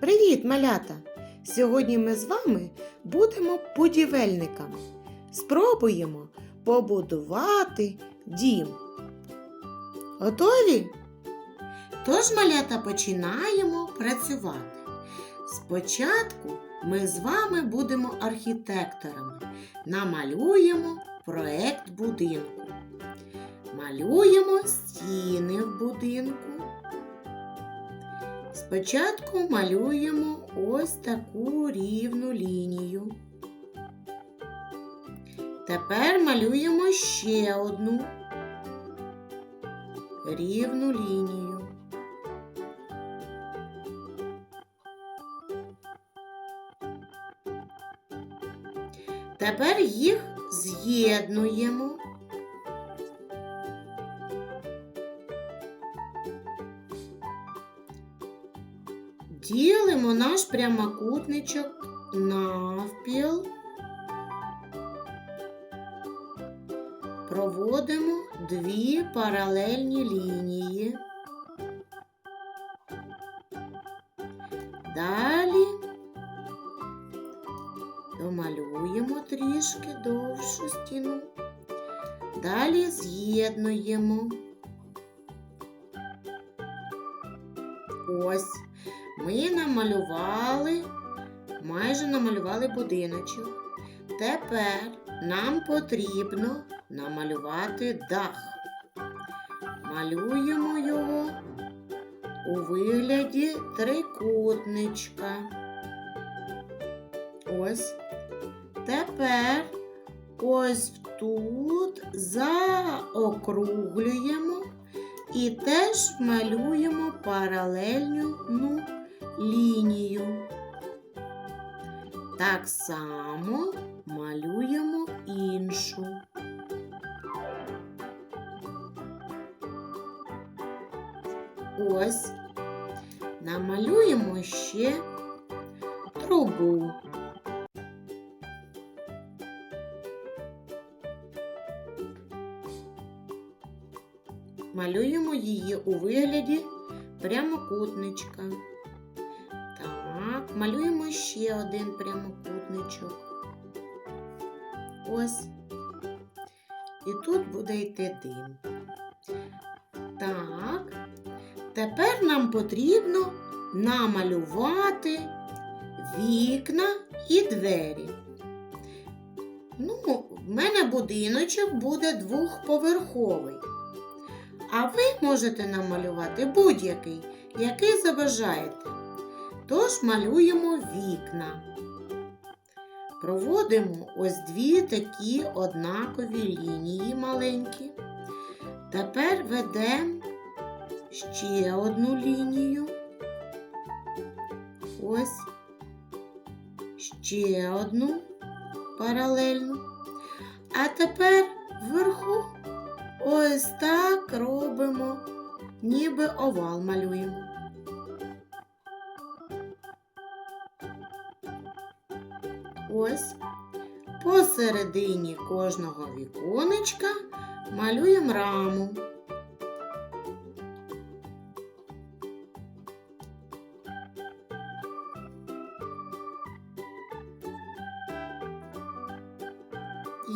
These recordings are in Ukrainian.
Привіт, малята! Сьогодні ми з вами будемо будівельниками. Спробуємо побудувати дім. Готові? Тож, малята, починаємо працювати. Спочатку ми з вами будемо архітекторами. Намалюємо проект будинку. Малюємо стіни в будинку. Спочатку малюємо ось таку рівну лінію. Тепер малюємо ще одну рівну лінію. Тепер їх з'єднуємо. Ділимо наш прямокутничок навпіл. Проводимо дві паралельні лінії. Далі домалюємо трішки довшу стіну. Далі з'єднуємо. Ось ми намалювали, майже намалювали будиночок. Тепер нам потрібно намалювати дах. Малюємо його у вигляді трикутничка. Ось. Тепер ось тут заокруглюємо і теж малюємо паралельну ну, лінію. Так само малюємо іншу. Ось намалюємо ще трубу. Малюємо її у вигляді прямокутничка. Малюємо ще один прямокутничок. Ось. І тут буде йти дим. Так. Тепер нам потрібно намалювати вікна і двері. Ну, в мене будиночок буде двохповерховий. А ви можете намалювати будь-який, який забажаєте. Тож малюємо вікна. Проводимо ось дві такі однакові лінії маленькі. Тепер ведемо ще одну лінію. Ось ще одну паралельну. А тепер вверху ось так робимо, ніби овал малюємо. Ось посередині кожного віконечка малюємо раму.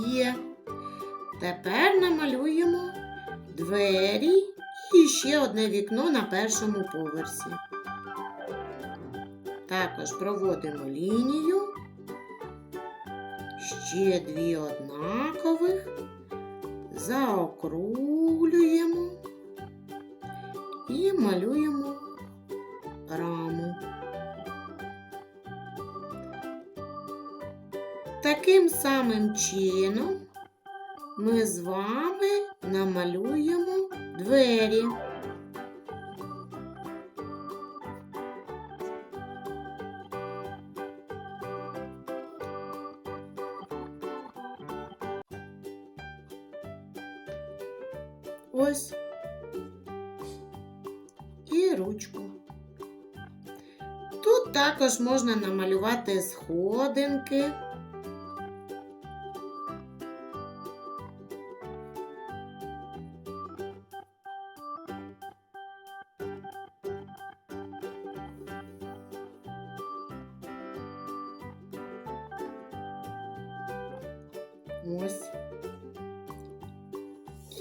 Є. Тепер намалюємо двері і ще одне вікно на першому поверсі. Також проводимо лінію, ще дві однакових, заокруглюємо і малюємо раму. Таким самим чином ми з вами намалюємо двері. Ось. І ручку. Тут також можна намалювати сходинки. Ось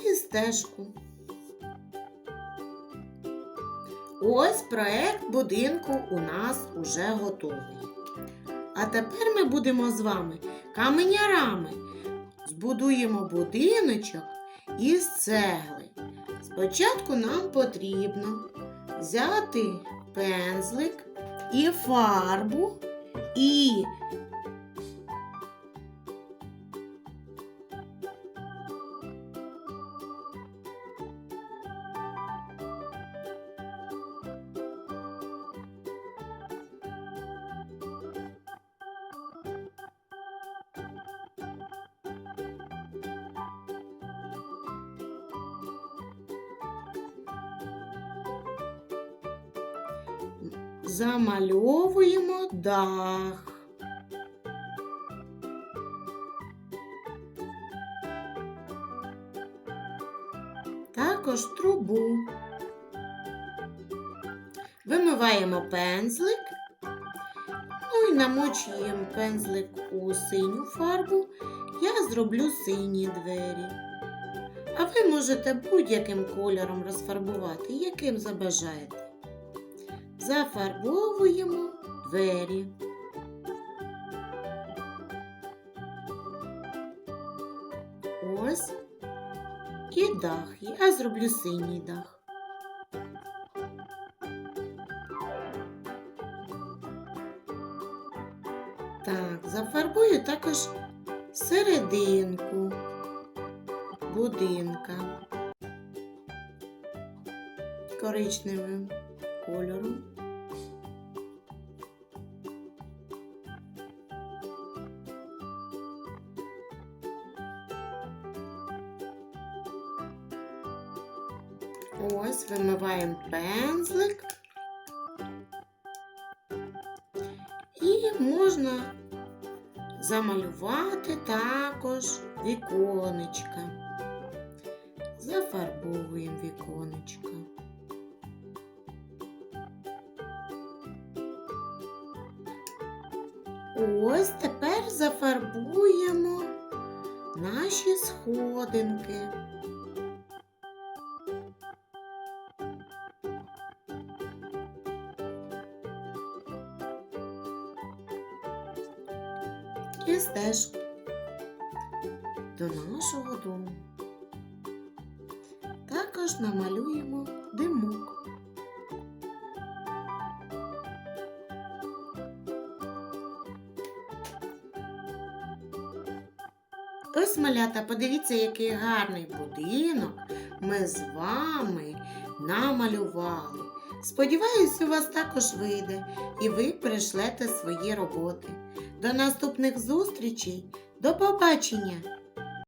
і стежку. Ось проект будинку у нас уже готовий. А тепер ми будемо з вами каменярами. Збудуємо будиночок із цегли. Спочатку нам потрібно взяти пензлик і фарбу і замальовуємо дах. Також трубу. Вимиваємо пензлик, ну і намочуємо пензлик у синю фарбу. Я зроблю сині двері. А ви можете будь-яким кольором розфарбувати, яким забажаєте. Зафарбовуємо двері. Ось і дах. Я зроблю синій дах. Так, зафарбую також серединку будинка коричневим кольором. Ось вимиваємо пензлик. І можна замалювати також віконечка. Зафарбовуємо віконечка. Ось тепер зафарбуємо наші сходинки. Стежку до нашого дому. Також намалюємо димок. Ось, малята, подивіться, який гарний будинок ми з вами намалювали. Сподіваюсь, у вас також вийде і ви прийшлете свої роботи. До наступних зустрічей. До побачення!